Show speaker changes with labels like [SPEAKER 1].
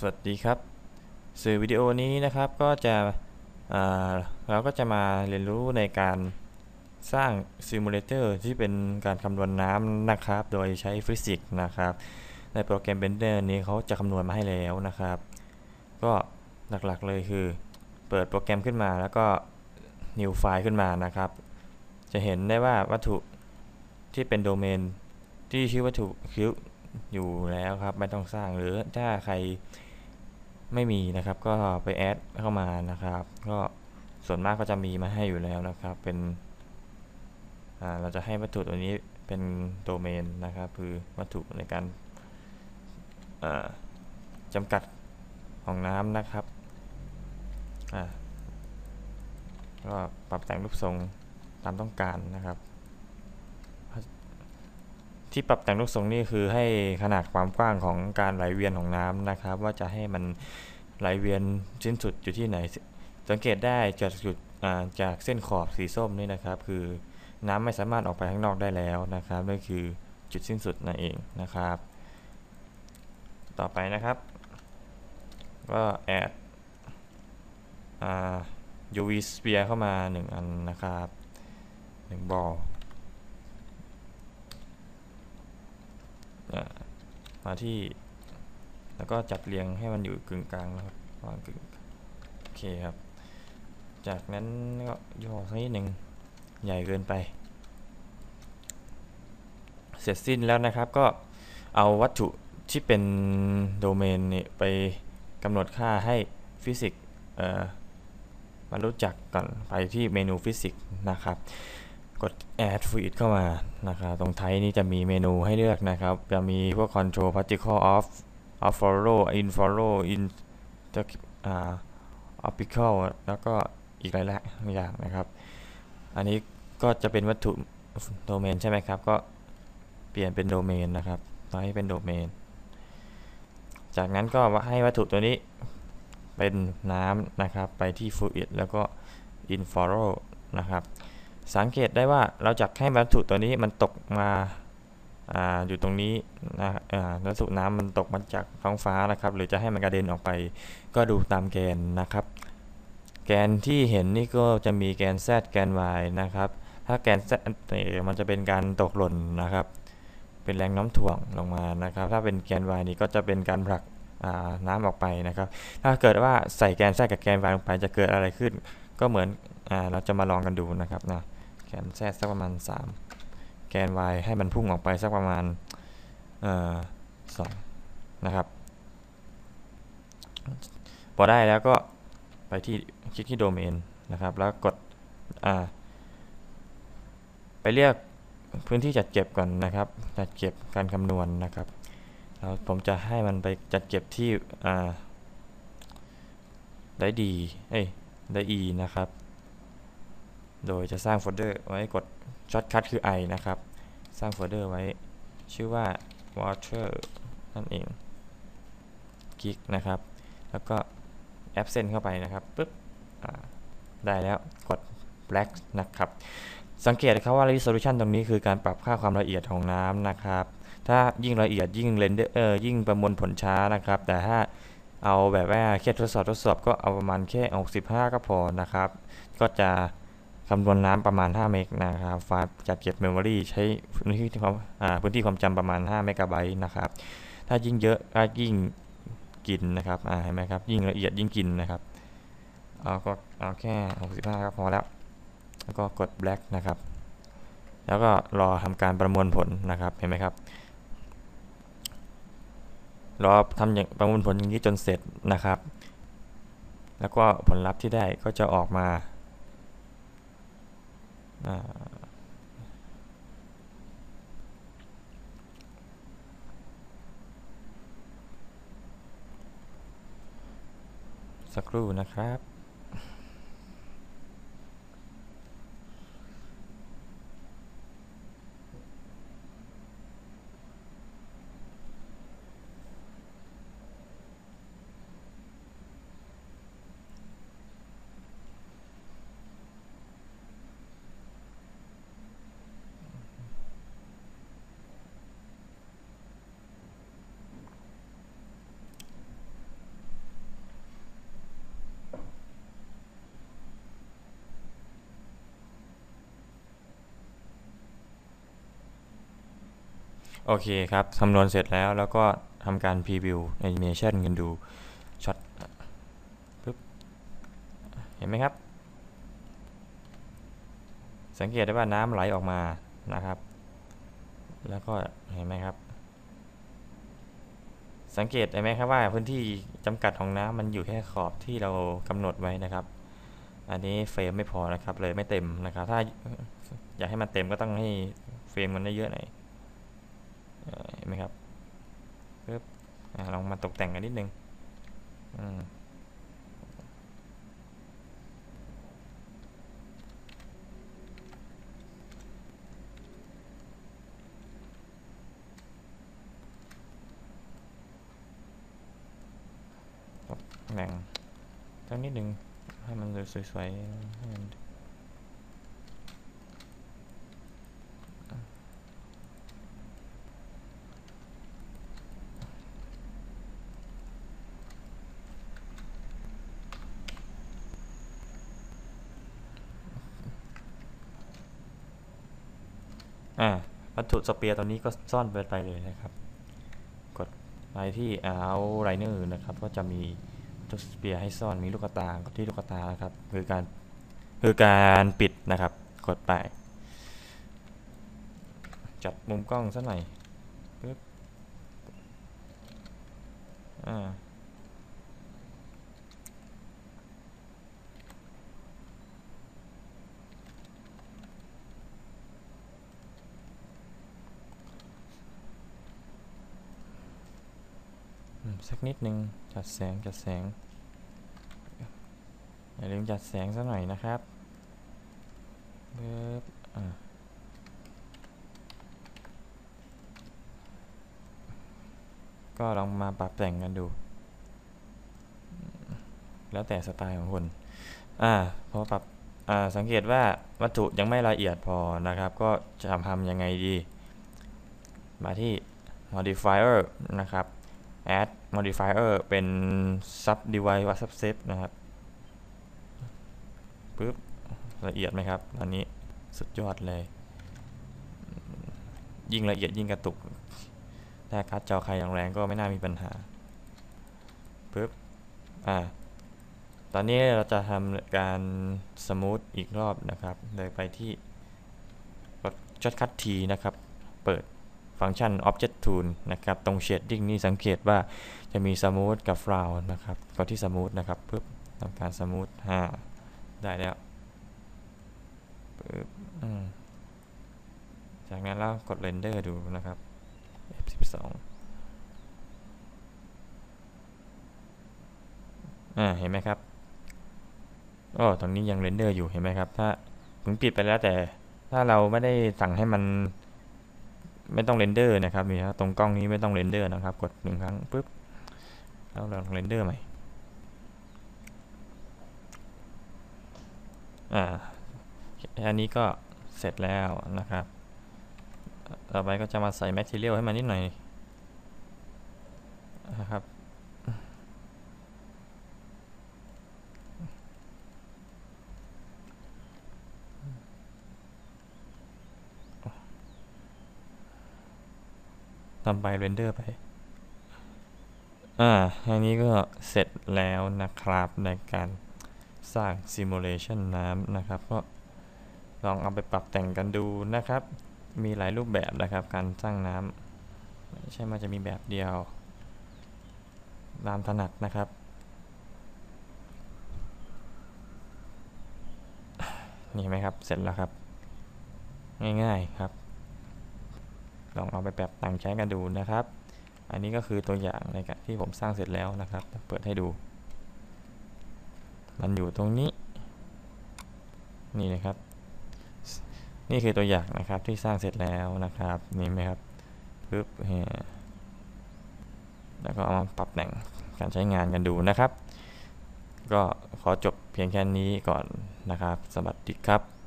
[SPEAKER 1] สวัสดีครับ สื่อวิดีโอนี้นะครับก็จะเราก็จะมาเรียนรู้ในการสร้างซิมูเลเตอร์ที่เป็นการคำนวณน้ำนะครับ โดยใช้ฟิสิกส์นะครับ ในโปรแกรม Blender นี้เขาจะคำนวณมาให้แล้วนะครับ ก็หลักๆเลยคือ เปิดโปรแกรมขึ้นมาแล้วก็ new ไฟล์ขึ้นมานะครับ จะเห็นได้ว่าวัตถุที่เป็นโดเมนที่ชื่อวัตถุคิวอยู่แล้วครับ ไม่ต้องสร้างหรือถ้าใคร ไม่มีนะครับ ก็ไปแอดเข้ามานะครับ ก็ส่วนมากก็จะมีมาให้อยู่แล้วนะครับ เป็นเราจะให้วัตถุตัวนี้เป็นโดเมนนะครับ คือวัตถุในการจำกัดของน้ำนะครับก็ปรับแต่งรูปทรงตามต้องการนะครับ ที่ปรับแต่งรูปทรงนี่คือให้ขนาดความกว้างของการไหลเวียนของน้ำนะครับ ว่าจะให้มันไหลเวียนสิ้นสุดอยู่ที่ไหน สังเกตได้จากจุดจากเส้นขอบสีส้มนี่นะครับ คือน้ำไม่สามารถออกไปข้างนอกได้แล้วนะครับนั่นคือจุดสิ้นสุดนั่นเองนะครับ ต่อไปนะครับ ก็แอดอ UV sphere เข้ามา 1 อันนะครับ1บอลอ่า มาที่ แล้วก็จัดเรียงให้มันอยู่กึ่งกลางนะครับวางกึ่งโอเคครับ จากนั้นก็ย่อสักนิดหนึ่งใหญ่เกินไป เสร็จสิ้นแล้วนะครับก็เอาวัตถุที่เป็นโดเมนนี่ไปกำหนดค่าให้ฟิสิกส์มารู้จักก่อนไปที่เมนูฟิสิกส์นะครับ กด add fluid เข้ามานะครับตรงไทยนี้จะมีเมนูให้เลือกนะครับ จะมีพวก control particle off off follow in follow in อ่า optical แล้วก็อีกหลายๆอย่างนะครับ อันนี้ก็จะเป็นวัตถุโดเมนใช่ไหมครับ ก็เปลี่ยนเป็นโดเมนนะครับตอนให้เป็นโดเมน จากนั้นก็ให้วัตถุตัวนี้เป็นน้ำนะครับ ไปที่ fluid แล้วก็ in follow นะครับ สังเกตได้ว่าเราจะให้วัตถุตัวนี้มันตกมาอาอยู่ตรงนี้นะวัตถุน้ำมันตกมาจากท้องฟ้านะครับ หรือจะให้มันกระเด็นออกไป ก็ดูตามแกนนะครับ แกนที่เห็นนี่ก็จะมีแกน z แกน y นะครับ ถ้าแกน z เนี่ยมันจะเป็นการตกหล่นนะครับ เป็นแรงน้ำถ่วงลงมานะครับ ถ้าเป็นแกน y นี่ก็จะเป็นการผลักน้ำออกไปนะครับ ถ้าเกิดว่าใส่แกน z กับแกน y ลงไปจะเกิดอะไรขึ้น ก็เหมือนเราจะมาลองกันดูนะครับนะ แกน z สักประมาณ 3 แกน y ให้มันพุ่งออกไปสักประมาณสองนะครับ พอได้แล้วก็ไปที่คลิกที่โดเมนนะครับ แล้วกดไปเรียกพื้นที่จัดเก็บก่อนนะครับ จัดเก็บการคำนวณนนะครับแล้วผมจะให้มันไปจัดเก็บที่ได้ดีเอ้ยได้ e นะครับ โดยจะสร้างโฟลเดอร์ไว้กดช็อตคัทคือ i นะครับ สร้างโฟลเดอร์ไว้ชื่อว่า water นั่นเองคลิกนะครับ แล้วก็ absent เข้าไปนะครับปึ๊บได้แล้วกด black นะครับ สังเกตครับว่า resolution ตรงนี้คือการปรับค่าความละเอียดของน้ำนะครับ ถ้ายิ่งละเอียดยิ่งเรนเดอร์เออยิ่งประมวลผลช้านะครับ แต่ถ้าเอาแบบว่าแค่ทดสอบทดสอบก็เอาประมาณแค่ 65 ก็พอนะครับ ก็จะ คำนวณน้ำประมาณ 5 เมกนะครับไฟล์จัดเก็บเมมโมรีใช้พื้นที่ความพื้นที่ความจำประมาณ 5 เมกะไบต์นะครับ ถ้ายิ่งเยอะก็ยิ่งกินนะครับเห็นไหมครับ ยิ่งละเอียดยิ่งกินนะครับ เอาก็เอาแค่ 65ก็พอแล้ว แล้วก็กด black นะครับ แล้วก็รอทำการประมวลผลนะครับ เห็นไหมครับ รอทำอย่างประมวลผลอย่างนี้จนเสร็จนะครับ แล้วก็ผลลัพธ์ที่ได้ก็จะออกมา สักครู่นะครับ โอเคครับคำนวณเสร็จแล้วแล้วก็ทำการพรีวิวแอนิเมชันกันดูช็อตปึ๊บเห็นไหมครับ สังเกตได้ว่าน้ำไหลออกมานะครับ แล้วก็เห็นไหมครับ สังเกตได้ไหมครับว่าพื้นที่จำกัดของน้ำมันอยู่แค่ขอบที่เรากำหนดไว้นะครับ อันนี้เฟรมไม่พอนะครับเลยไม่เต็มนะครับ ถ้าอยากให้มันเต็มก็ต้องให้เฟรมมันได้เยอะหน่อย เห็นไหมครับปึ๊บอะลองมาตกแต่งกันนิดนึงตกแต่งสักนิดนึงให้มันสวยๆให้มัน อ่าวัตถุสเปียร์ตัวนี้ก็ซ่อนไปไปเลยนะครับ กดไปที่เอาไรเนอร์นะครับ ก็จะมีวัตถุสเปียร์ให้ซ่อนมีลูกตากดที่ลูกตานะครับ คือการคือการปิดนะครับ กดไป จัดมุมกล้องสักหน่อยปึ๊บอ่า สักนิดนึงจัดแสงจัดแสงอย่าลืมจัดแสงสักหน่อยนะครับเบิบอะก็ลองมาปรับแต่งกันดู แล้วแต่สไตล์ของคนอ่าพอปรับอ่าสังเกตว่าวัตถุยังไม่ละเอียดพอนะครับ ก็จะทำยังไงดี มาที่ modifier นะครับ add modifier เป็น sub device ว่า subset นะครับปึ๊บละเอียดไหมครับตอนนี้สุดยอดเลย ยิ่งละเอียดยิ่งกระตุก ถ้าการ์ดจอใครอย่างแรงก็ไม่น่ามีปัญหาปึ๊บอ่าตอนนี้เราจะทำการสมูทอีกรอบนะครับ โดยไปที่กด shortcut T นะครับ เปิด ฟังก์ชัน Object Tool นะครับ ตรง Shading นี่สังเกตว่าจะมี Smooth กับ Frown นะครับกดที่ Smooth นะครับปึ๊บทำการ Smooth อ่าได้แล้วปึ๊บอืมจากนั้นเรากด Render ดูนะครับ F12 อ่า เห็นไหมครับโอ้ตรงนี้ยัง Render อยู่เห็นไหมครับ ถ้าถึงปิดไปแล้วแต่ถ้าเราไม่ได้สั่งให้มัน ไม่ต้องเรนเดอร์นะครับนี่ครับตรงกล้องนี้ไม่ต้องเรนเดอร์นะครับ กดหนึ่งครั้งปุ๊บแล้วเราเรนเดอร์ใหม่อ่าอันนี้ก็เสร็จแล้วนะครับ ต่อไปก็จะมาใส่แมทเทียลให้มันนิดหน่อยนะครับ ทำไปเรนเดอร์ไป อ่าอันนี้ก็เสร็จแล้วนะครับในการสร้างซิมูเลชันน้ำนะครับ ก็ลองเอาไปปรับแต่งกันดูนะครับ มีหลายรูปแบบนะครับ การสร้างน้ำไม่ใช่มันจะมีแบบเดียวตามถนัดนะครับ นี่ไหมครับ เสร็จแล้วครับ ง่ายๆครับ ลองเอาไปแบบต่างใช้กันดูนะครับ อันนี้ก็คือตัวอย่างในการที่ผมสร้างเสร็จแล้วนะครับ เปิดให้ดู มันอยู่ตรงนี้ นี่นะครับ นี่คือตัวอย่างนะครับที่สร้างเสร็จแล้วนะครับ นี่ไหมครับปึ๊บเฮแล้วก็เอามาปรับแต่งการใช้งานกันดูนะครับ ก็ขอจบเพียงแค่นี้ก่อนนะครับ สวัสดีครับ